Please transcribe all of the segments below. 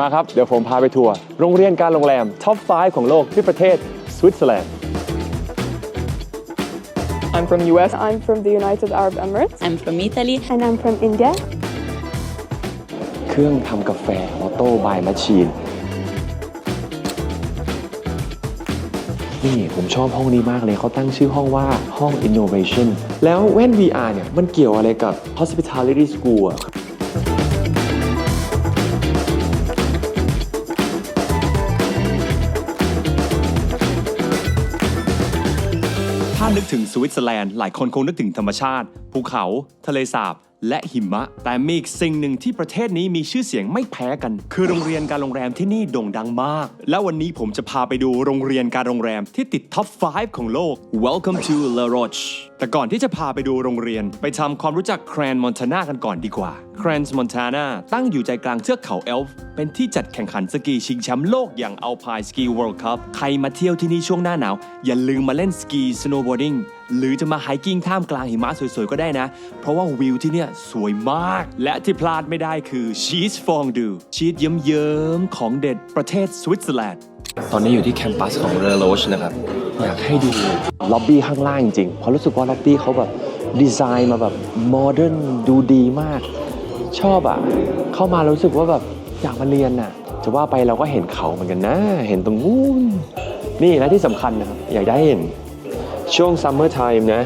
มาครับ เดี๋ยวผมพาไปทัวร์โรงเรียนการโรงแรมท็อป 5 ของโลกที่ประเทศสวิตเซอร์แลนด์ I'm from US. I'm from the United Arab Emirates. I'm from Italy. And I'm from India. เครื่องทำกาแฟออโต้บายมาชีนนี่ผมชอบห้องนี้มากเลยเขาตั้งชื่อห้องว่าห้อง Innovation แล้วแว่น VR เนี่ย มันเกี่ยวอะไรกับ Hospitality School อะ ถึงสวิตเซอร์แลนด์หลายคนคงนึกถึงธรรมชาติ ภูเขา ทะเลสาบ และหิมะ แต่มีอีกสิ่งหนึ่งที่ประเทศนี้มีชื่อเสียงไม่แพ้กัน คือโรงเรียนการโรงแรมที่นี่โด่งดังมาก และวันนี้ผมจะพาไปดูโรงเรียนการโรงแรมที่ติดท็อป 5 ของโลก Welcome to La Roche แต่ก่อนที่จะพาไปดูโรงเรียน ไปทำความรู้จักแครนมอนทานากันก่อนดีกว่าแครนมอนทานาตั้งอยู่ใจกลางเทือกเขาเอลฟ์เป็นที่จัดแข่งขันสกีชิงแชมป์โลกอย่าง Alpine Ski World Cup ใครมาเที่ยวที่นี่ช่วงหน้าหนาวอย่าลืมมาเล่นสกีสโนว์บอร์ดิ้ง หรือจะมาไฮกิ้งท่ามกลางหิมะสวยๆ ก็ได้นะ เพราะว่าวิวที่เนี่ยสวยมาก และที่พลาดไม่ได้คือชีสฟองดู ชีสเยิ้มๆ ของเด็ดประเทศสวิตเซอร์แลนด์ ตอนนี้อยู่ที่แคมปัสของเรโรชนะครับ อยากให้ดูล็อบบี้ข้างล่างจริงๆเพราะรู้สึกว่าล็อบบี้เขาแบบดีไซน์มาแบบโมเดิร์นดูดีมาก ชอบอะเข้ามาแล้วรู้สึกว่าแบบอยากมาเรียนน่ะจะว่าไปเราก็เห็นเขาเหมือนกันนะ เห็นตรงนู้นนี่และที่สำคัญนะครับอยากได้เห็น ช่วงซัมเมอร์ไทม์นะ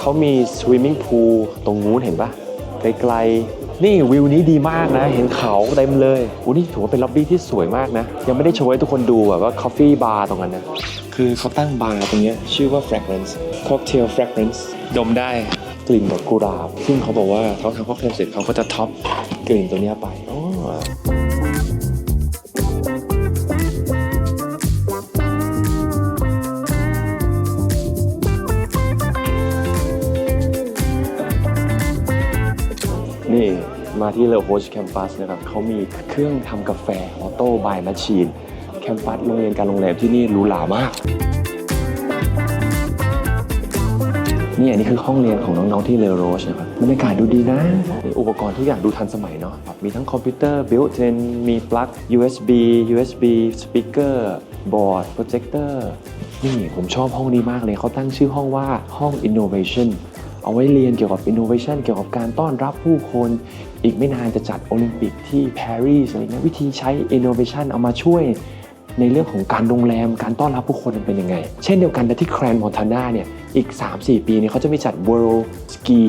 เขามีสวิมมิ่งพูลตรงนู้นเห็นปะไกลๆ นี่วิวนี้ดีมากนะ เห็นเขาเต็มเลยอู้นี่ถือว่าเป็นล็อบบี้ที่สวยมากนะ ยังไม่ได้โชว์ให้ทุกคนดูแบบว่าคอฟฟี่บาร์ตรงนั้นนะ คือเขาตั้งบาร์ตรงเนี้ยชื่อว่า fragrance cocktail fragrance ดมได้กลิ่นแบบกุหลาบ ซึ่งเขาบอกว่าเขาทำค็อกเทลเสร็จเขาก็จะท็อปกลิ่นตัวเนี้ยไป ที่เลอโฮชแคมปัสนะครับเขามีเครื่องทำกาแฟออโต้บายมาชีนแคมปัสโรงเรียนการโรงแรมที่นี่หรูหรามากนี่อันนี้คือห้องเรียนของน้อง ๆ ที่เลโรชนะครับบรรยากาศดูดีนะ อุปกรณ์ทุกอย่างดูทันสมัยเนาะมีทั้งคอมพิวเตอร์ built-in มีปลั๊ก USB USB speaker บอร์ดโปรเจคเตอร์นี่ผมชอบห้องนี้มากเลยเขาตั้งชื่อห้องว่าห้อง innovation เอาไว้เรียนเกี่ยวกับ innovation เกี่ยวกับการต้อนรับผู้คน อีกไม่นานจะจัดโอลิมปิกที่ปารีสอะไรเงี้ยวิธีใช้ innovation เอามาช่วยในเรื่องของการโรงแรมการต้อนรับผู้คนเป็นยังไง เช่นเดียวกันแต่ที่แครนมอนทานาเนี่ยอีก 3-4 ปีนี้เขาจะมีจัด World Ski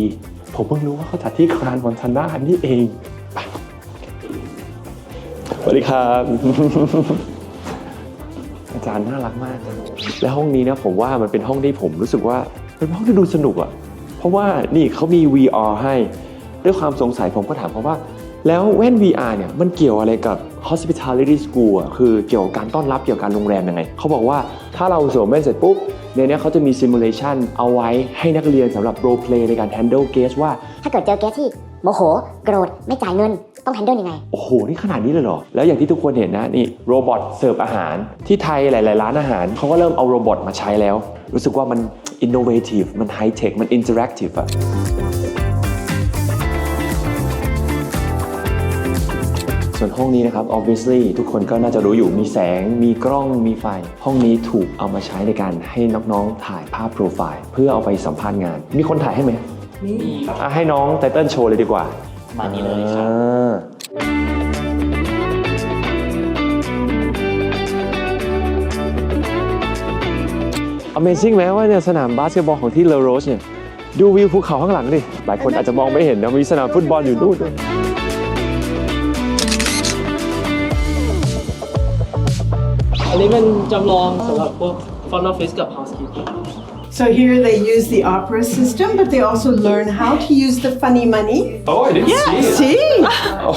ผมเพิ่งรู้ว่าเขาจัดที่แครนมอนทานานี่เองไปสวัสดีครับ อาจารย์น่ารักมาก และห้องนี้นะผมว่ามันเป็นห้องที่ผมรู้สึกว่าเป็นห้องที่ดูสนุกอะเพราะว่านี่เขามี VR ให้ ด้วยความสงสัยผมก็ถามเขาว่า แล้วแว่น VR เนี่ยมันเกี่ยวอะไรกับ hospitality school อะคือเกี่ยวกับการต้อนรับเกี่ยวกับการโรงแรมยังไงเขาบอกว่าถ้าเราสวมแว่นเสร็จปุ๊บในเนี้ยเขาจะมี simulation เอาไว้ให้นักเรียนสำหรับ role play ในการ handle guest ว่า ถ้าเกิดเจอแก๊สที่โมโห โกรธ ไม่จ่ายเงิน ต้องแฮนเดิลยังไง โอ้โห นี่ขนาดนี้เลยเหรอ แล้วอย่างที่ทุกคนเห็นนะ นี่โรบอทเสิร์ฟอาหาร ที่ไทยหลาย ๆ ร้านอาหาร เขาก็เริ่มเอาโรบอทมาใช้แล้ว รู้สึกว่ามัน innovative มัน high tech มัน interactive อะ ส่วนห้องนี้นะครับ obviously ทุกคนก็น่าจะรู้อยู่มีแสง มีกล้องมีไฟ ห้องนี้ถูกเอามาใช้ในการให้น้องๆถ่ายภาพโปรไฟล์ เพื่อเอาไปสัมภาษณ์งาน มีคนถ่ายให้ไหมมีอะให้น้องไตเติ้ลโชว์เลยดีกว่ามานี่เลยครับอ่า Amazing ไหมว่าเนี่ยสนามบาสเกตบอลของที่เลอโรสเนี่ย ดูวิวภูเขาข้างหลังดิ หลายคนอาจจะมองไม่เห็นนะ มีสนามฟุตบอลอยู่นู่น อันนี้เป็นจำลองสำหรับพวก front office กับ housekeeping So here they use the opera system, but they also learn how to use the funny money. Oh I didn't see it See?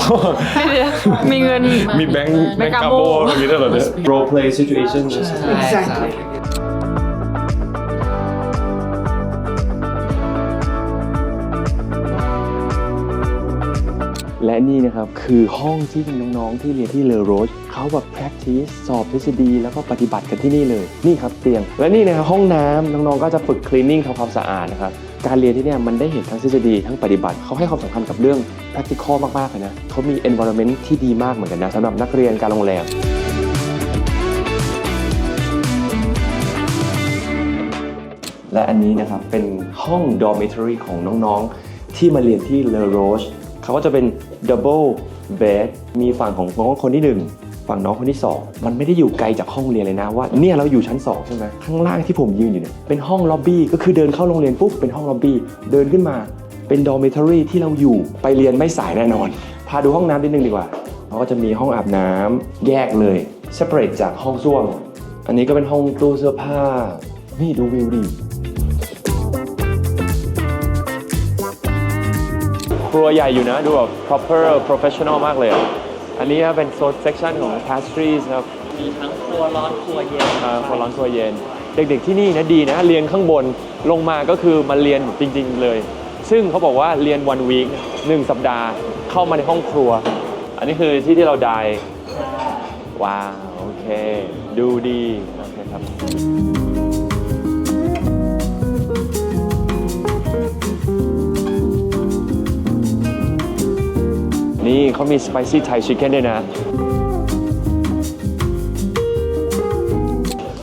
มีเงิน มีแบงค์แบงค์กาโบมีด้วยเหรอเนี่ย role play situation Exactly. และนี่นะครับคือห้องที่น้องๆที่เรียนที่เลอโรสเขาแบบ practice สอบทฤษฎีแล้วก็ปฏิบัติกันที่นี่เลยนี่ครับเตียง และนี่นะครับห้องน้ำน้องๆก็จะฝึก cleaning ทำความสะอาดนะครับการเรียนที่เนี่ยมันได้เห็นทั้งทฤษฎีทั้งปฏิบัติเขาให้ความสำคัญกับเรื่อง practical มากๆเลยนะเขามี environment ที่ดีมากเหมือนกันนะสำหรับนักเรียนการโรงแรมและอันนี้นะครับเป็นห้อง dormitory ของน้องๆ ที่มาเรียนที่ Le Roche เขาก็จะเป็น double bed มีฝั่งของน้องคนที่ 1ฝั่งน้องคนที่ 2 มันไม่ได้อยู่ไกลจากห้องเรียนเลยนะว่าเนี่ยเราอยู่ชั้น 2 ใช่ไหมข้างล่างที่ผมยืนอยู่เนี่ยเป็นห้องล็อบบี้ก็คือเดินเข้าโรงเรียนปุ๊บเป็นห้องล็อบบี้เดินขึ้นมาเป็น dormitory ที่เราอยู่ไปเรียนไม่สายแน่นอน พาดูห้องน้ำนิดนึงดีกว่าเขาก็จะมีห้องอาบน้ำแยกเลย separate จากห้องส้วม อันนี้ก็เป็นห้องตู้เสื้อผ้านี่ดูวิวดิ รัวใหญ่อยู่นะ ดูแบบ proper professional มากเลยอะอันนี้นะเป็นโซน section ของ pastries นะครับมีทั้งครัวร้อนครัวเย็นอ่าครัวร้อนครัวเย็น เด็กๆที่นี่นะดีนะ เรียนข้างบนลงมาก็คือมาเรียนจริง ๆ เลย ซึ่งเขาบอกว่าเรียน one week หนึ่งสัปดาห์เข้ามาในห้องครัว อันนี้คือที่ที่เราได้ว้าว โอเค ดูดี โอเคครับ นี่เขามีสไปซี่ไทยชิคเก้นด้วยนะ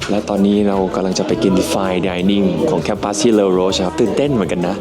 และตอนนี้เรากำลังจะไปกิน fine dining ของแคมปัสที่เลโรชครับ ตื่นเต้นเหมือนกันนะ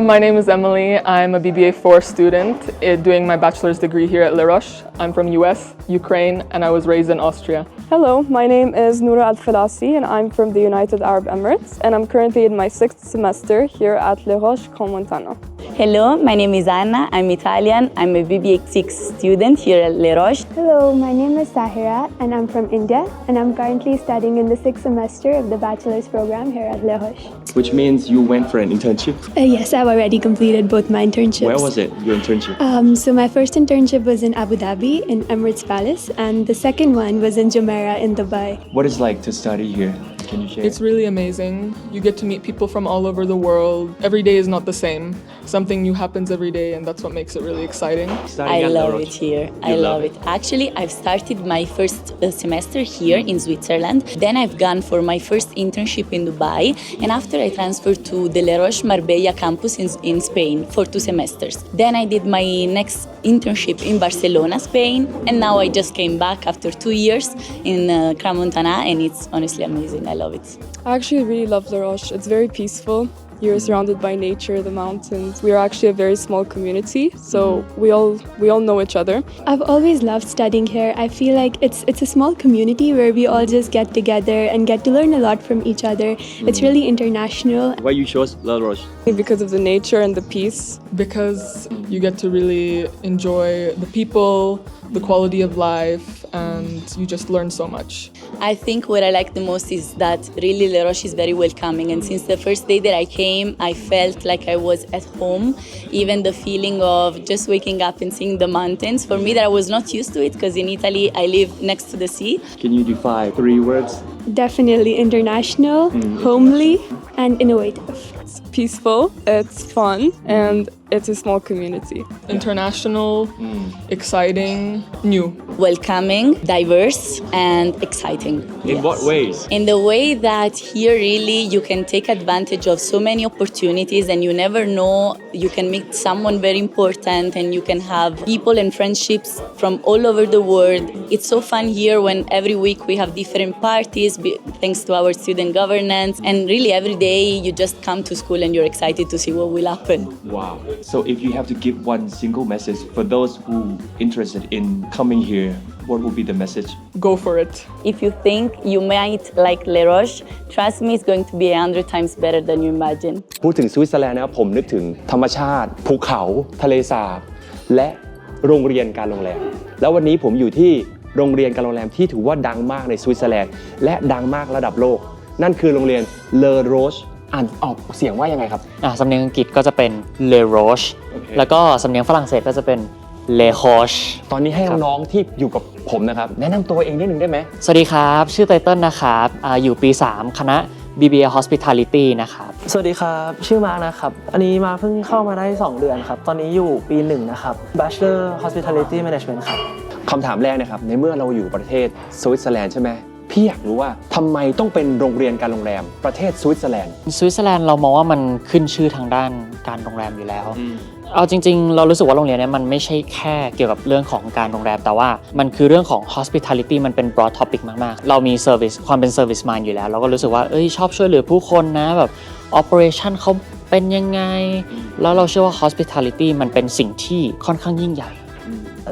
My name is Emily. I'm a BBA 4 student uh, doing my bachelor's degree here at Le Roche. I'm from US, Ukraine, and I was raised in Austria. Hello, my name is Noura Al Falasi, and I'm from the United Arab Emirates, and I'm currently in my sixth semester here at Le Roche, Grand Montana. Hello, my name is Anna. I'm Italian. I'm a BBX6 student here at Le Roche. Hello, my name is Sahira and I'm from India and I'm currently studying in the sixth semester of the bachelor's program here at Le Roche. which means you went for an internship Uh, yes, I've already completed both my internships. where was it your internship Um, so my first internship was in Abu Dhabi in Emirates Palace and the second one was in Jumeirah in Dubai. what is it like to study here can you share It's really amazing. You get to meet people from all over the world. Every day is not the same. Something new happens every day, and that's what makes it really exciting. Studying I love it here. I You love it. Actually, I've started my first uh, semester here in Switzerland. Then I've gone for my first internship in Dubai. And after I transferred to the Le Roche Marbella campus in, in Spain for two semesters. Then I did my next internship in Barcelona, Spain. And now I just came back after two years in uh, Cramontana. And it's honestly amazing. I love it. I actually really love La Roche. It's very peaceful. You're mm. surrounded by nature, the mountains. We are actually a very small community, so mm. we all we all know each other. I've always loved studying here. I feel like it's it's a small community where we all just get together and get to learn a lot from each other. It's mm. really international why you chose La Roche Because of the nature and the peace. Because you get to really enjoy the people, the quality of life, and you just learn so much. I think what I like the most is that really Le Roche is very welcoming. And since the first day that I came, I felt like I was at home. Even the feeling of just waking up and seeing the mountains, for me, that I was not used to it because in Italy I live next to the sea. can you define three words definitely international, mm, homely, and innovative. It's peaceful, it's fun, and it's a small community. International, hmm. exciting, new. Welcoming, diverse, and exciting. in what ways In the way that here really you can take advantage of so many opportunities and you never know you can meet someone very important and you can have people and friendships from all over the world. It's so fun here when every week we have different parties thanks to our student governance and really every day you just come to school and you're excited to see what will happen. wow so if you have to give one single message for those who interested in coming here what would be the message Go for it. If you think you might like Le Roche, trust me, it's going to be a hundred times better than you imagine. พูดถึงสวิตเซอร์แลนด์นะครับผมนึกถึงธรรมชาติ ภูเขา ทะเลสาบ และโรงเรียนการโรงแรม แล้ววันนี้ผมอยู่ที่โรงเรียนการโรงแรมที่ถือว่าดังมากในสวิตเซอร์แลนด์ และดังมากระดับโลก นั่นคือโรงเรียนเลอโรช อ่านออกเสียงว่ายังไงครับ อะสำเนียงอังกฤษก็จะเป็น Le Roche โอเคแล้วก็สำเนียงฝรั่งเศสก็จะเป็นเลโคชตอนนี้ให้น้องๆที่อยู่กับผมนะครับ แนะนำตัวเองนิดหนึ่งได้ไหม สวัสดีครับ ชื่อไตเติ้ลนะครับอาอยู่ปี 3 คณะ BBA Hospitality นะครับ สวัสดีครับ ชื่อมาร์คนะครับ อันนี้มาเพิ่งเข้ามาได้ 2 เดือนครับ ตอนนี้อยู่ปีหนึ่งนะครับ Bachelor Hospitality Management ครับ คำถามแรกนะครับ ในเมื่อเราอยู่ประเทศสวิตเซอร์แลนด์ใช่ไหม พี่อยากรู้ว่าทำไมต้องเป็นโรงเรียนการโรงแรมประเทศสวิตเซอร์แลนด์สวิตเซอร์แลนด์เรามองว่ามันขึ้นชื่อทางด้านการโรงแรมอยู่แล้ว เอาจริง ๆ เรารู้สึกว่าโรงเรียนเนี้ยมันไม่ใช่แค่เกี่ยวกับเรื่องของการโรงแรม แต่ว่ามันคือเรื่องของ hospitality มันเป็น broad topic มาก ๆ เรามี service ความเป็น service mind อยู่แล้ว เราก็รู้สึกว่าเอ้ยชอบช่วยเหลือผู้คนนะแบบ operation เขาเป็นยังไง แล้วเราเชื่อว่า hospitality มันเป็นสิ่งที่ค่อนข้างยิ่งใหญ่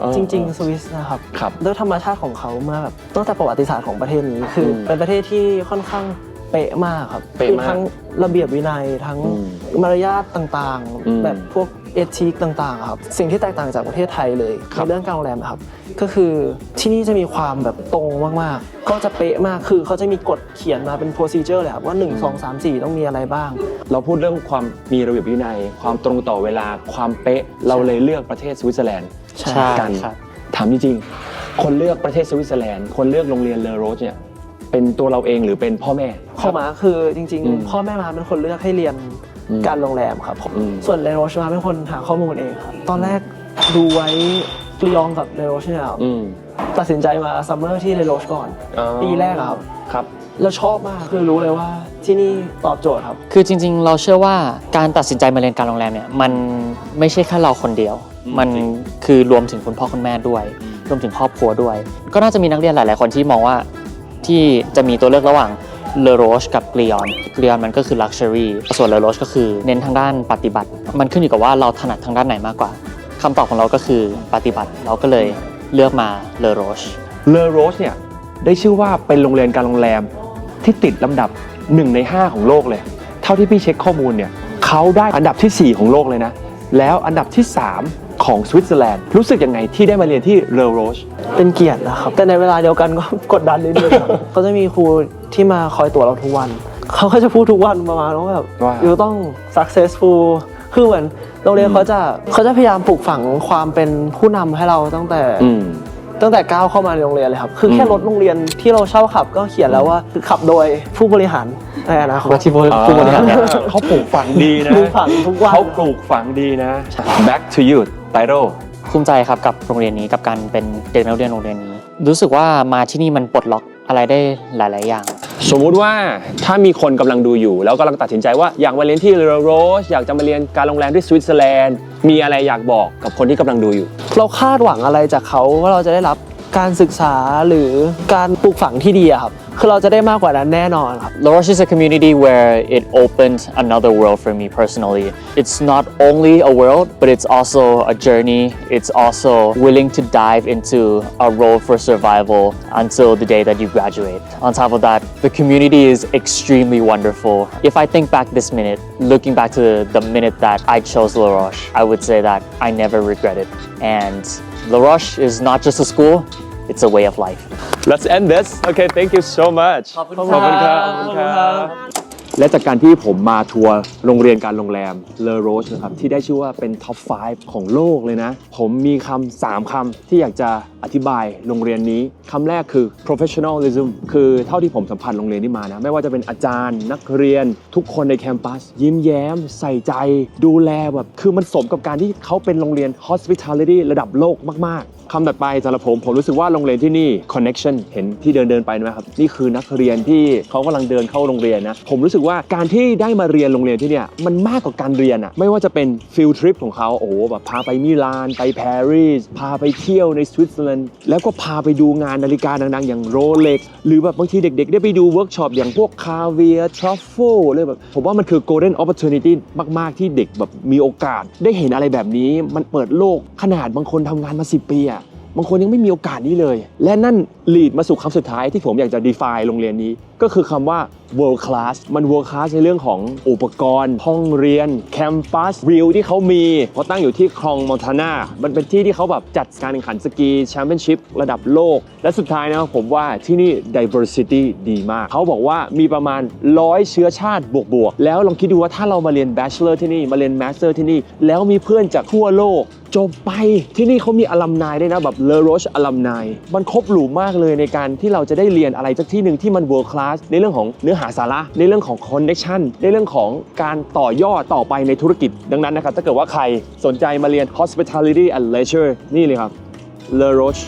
อ๋อจริง ๆ สวิสนะครับครับด้วยธรรมชาติของเขามาแบบตั้งแต่ประวัติศาสตร์ของประเทศนี้คืออมเป็นประเทศที่ค่อนข้างเป๊ะมากครับเป๊ะมากคือทั้งระเบียบวินัยทั้งอืมมารยาทต่างอืมๆ แบบพวกเอทิกต่างๆครับสิ่งที่แตกต่างจากประเทศไทยเลยครับในเรื่องการโรงแรมนะครับ ก็คือที่นี่จะมีความแบบตรงมากๆ ก็จะเป๊ะมากคือเขาจะมีกฎเขียนมาเป็น procedure เลยครับว่า 1 2 3 4 ต้องมีอะไรบ้าง เราพูดเรื่องความมีระเบียบวินัย ความตรงต่อเวลาความเป๊ะเราเลยเลือกประเทศสวิตเซอร์แลนด์ ใช่ใช่กันครับถามจริงๆคนเลือกประเทศสวิตเซอร์แลนด์คนเลือกโรงเรียนเลอโรสเนี่ยเป็นตัวเราเองหรือเป็นพ่อแม่เข้ามาคือจริง อืมๆ พ่อแม่มาเป็นคนเลือกให้เรียนอืมการโรงแรมครับผมอืม ส่วนเลโรชมาเป็นคนหาข้อมูลเองครับตอนแรกดูไว้กลียองกับเลโรชเนี่ยครับอืมตัดสินใจมาซัมเมอร์ที่เลโรชก่อนอ๋อปีแรกอะครับ ครับ แล้วชอบมากคือรู้เลยว่าที่นี่ตอบโจทย์ครับ คือจริงๆ เราเชื่อว่าการตัดสินใจมาเรียนการโรงแรมเนี่ยมันไม่ใช่แค่เราคนเดียวอื มมันคือรวมถึงคุณพ่อคุณแม่ด้วย รวมถึงครอบครัวด้วย ก็น่าจะมีนักเรียนหลาย ๆ คนที่มองว่าที่จะมีตัวเลือกระหว่างเลโรชกับกลีออนกลีออนมันก็คือ Luxury ส่วนเลโรชก็คือเน้นทางด้านปฏิบัติ มันขึ้นอยู่กับว่าเราถนัดทางด้านไหนมากกว่าคำตอบของเราก็คือปฏิบัติเราก็เลยเลือกมาเลโรชเลอโรสเนี่ยได้ชื่อว่าเป็นโรงเรียนการโรงแรมที่ติดลำดับ 1 ใน 5 ของโลกเลย เท่าที่พี่เช็คข้อมูลเนี่ยเขาได้อันดับทีสี่4 ของโลกเลยนะ แล้วอันดับที่ 3 ของสวิตเซอร์แลนด์รู้สึกยังไงที่ได้มาเรียนที่เลอโรสเป็นเกียรตินะครับ แต่ในเวลาเดียวกันก็ กดดันนิดนึงครับเขาจะมีครูที่มาคอยตรวจเราทุกวัน เขาก็จะพูดทุกวันประมาณว่าแบบว่าอยู่ต้อง successful คือเหมือนโรงเรียนเขาจะเขาจะพยายามปลูกฝังความเป็นผู้นำให้เราตั้งแต่ อืม ตั้งแต่ก้าวเข้ามาในโรงเรียนเลยครับ คือแค่อืม รถโรงเรียนที่เราเช่าขับก็เขียนแล้วว่าคือขับโดยผู้บริหารในอนาคตว่าที่ผู้ผู้บริหารเนี่ย เขาปลูกฝังดีนะปลูกฝังทุกวัน เขาปลูกฝังดีนะ back to you ไตโรภูมิใจครับกับโรงเรียนนี้กับการเป็นเด็กนักเรียนโรงเรียนนี้ รู้สึกว่ามาที่นี่มันปลดล็อกอะไรได้หลาย ๆ อย่าง สมมุติว่าถ้ามีคนกำลังดูอยู่ แล้วกำลังตัดสินใจว่าอยากมาเรียนที่เลอโรสอยากจะมาเรียนการโรงแรมที่สวิตเซอร์แลนด์มีอะไรอยากบอกกับคนที่กำลังดูอยู่ เราคาดหวังอะไรจากเขาว่าเราจะได้รับการศึกษาหรือการปลูกฝังที่ดีอะครับ คือเราจะได้มากกว่านั้นแน่นอนครับ La Roche is a community where it opened another world for me personally. It's not only a world, but it's also a journey. It's also willing to dive into a road for survival until the day that you graduate. On top of that, the community is extremely wonderful. If I think back this minute, looking back to the minute that I chose La Roche, I would say that I never regret it. And La Roche is not just a school, it's a way of life. Let's end this. Okay thank you so much. และจากการที่ผมมาทัวร์โรงเรียนการโรงแรมเลอโรสนะครับที่ได้ชื่อว่าเป็นท็อป 5 ของโลกเลยนะ ผมมีคำสามคำที่อยากจะอธิบายโรงเรียนนี้คำแรกคือ professionalism คือเท่าที่ผมสัมผัสโรงเรียนนี้มานะ ไม่ว่าจะเป็นอาจารย์นักเรียน ทุกคนในแคมปัส ยิ้มแย้ม ใส่ใจ ดูแลแบบคือมันสมกับการที่เขาเป็นโรงเรียน hospitality ระดับโลกมาก ๆคำถัดไปสำหรับผมผมรู้สึกว่าโรงเรียนที่นี่ connection เห็นที่เดินเดินไปไหมครับนี่คือนักเรียนที่เขากำลังเดินเข้าโรงเรียนนะผมรู้สึกว่าการที่ได้มาเรียนโรงเรียนที่เนี่ยมันมากกว่าการเรียนอะไม่ว่าจะเป็นฟิลทริปของเขาโอ้โหแบบพาไปมิลานไปปารีสพาไปเที่ยวในสวิตเซอร์แลนด์แล้วก็พาไปดูงานนาฬิกาดังๆ อย่างโรเล็กหรือแบบบางทีเด็กๆ ได้ไปดูเวิร์กช็อปอย่างพวกคาเวียทรัฟเฟิลเลยแบบผมว่ามันคือ golden opportunity มาก ๆ ที่เด็กแบบมีโอกาส ได้เห็นอะไรแบบนี้ มันเปิดโลกขนาดบางคนทำงานมา 10 ปีอะบางคนยังไม่มีโอกาสนี้เลย และนั่น lead มาสู่คำสุดท้ายที่ผมอยากจะ define โรงเรียนนี้ก็คือคำว่า world class มัน world class ในเรื่องของอุปกรณ์ ห้องเรียน แคมปัสวิวที่เขามีเขาตั้งอยู่ที่คลองมอนทานา มันเป็นที่ที่เขาแบบจัดการแข่งขันสกีแชมเปี้ยนชิพระดับโลก และสุดท้ายนะผมว่าที่นี่ diversity ดีมาก เขาบอกว่ามีประมาณร้อยเชื้อชาติบวกๆ แล้วลองคิดดูว่าถ้าเรามาเรียน bachelor ที่นี่ มาเรียน master ที่นี่ แล้วมีเพื่อนจากทั่วโลกจบไปที่นี่เขามีอลัมนายด้วยนะแบบเลอโรชอลัมนายมันครบหลูมากเลยในการที่เราจะได้เรียนอะไรสักที่หนึ่งที่มัน world class ในเรื่องของเนื้อหาสาระ ในเรื่องของคอนเน็ชันในเรื่องของการต่อยอดต่อไปในธุรกิจ ดังนั้นนะครับถ้าเกิดว่าใครสนใจมาเรียน hospitality and leisure นี่เลยครับ Le Roche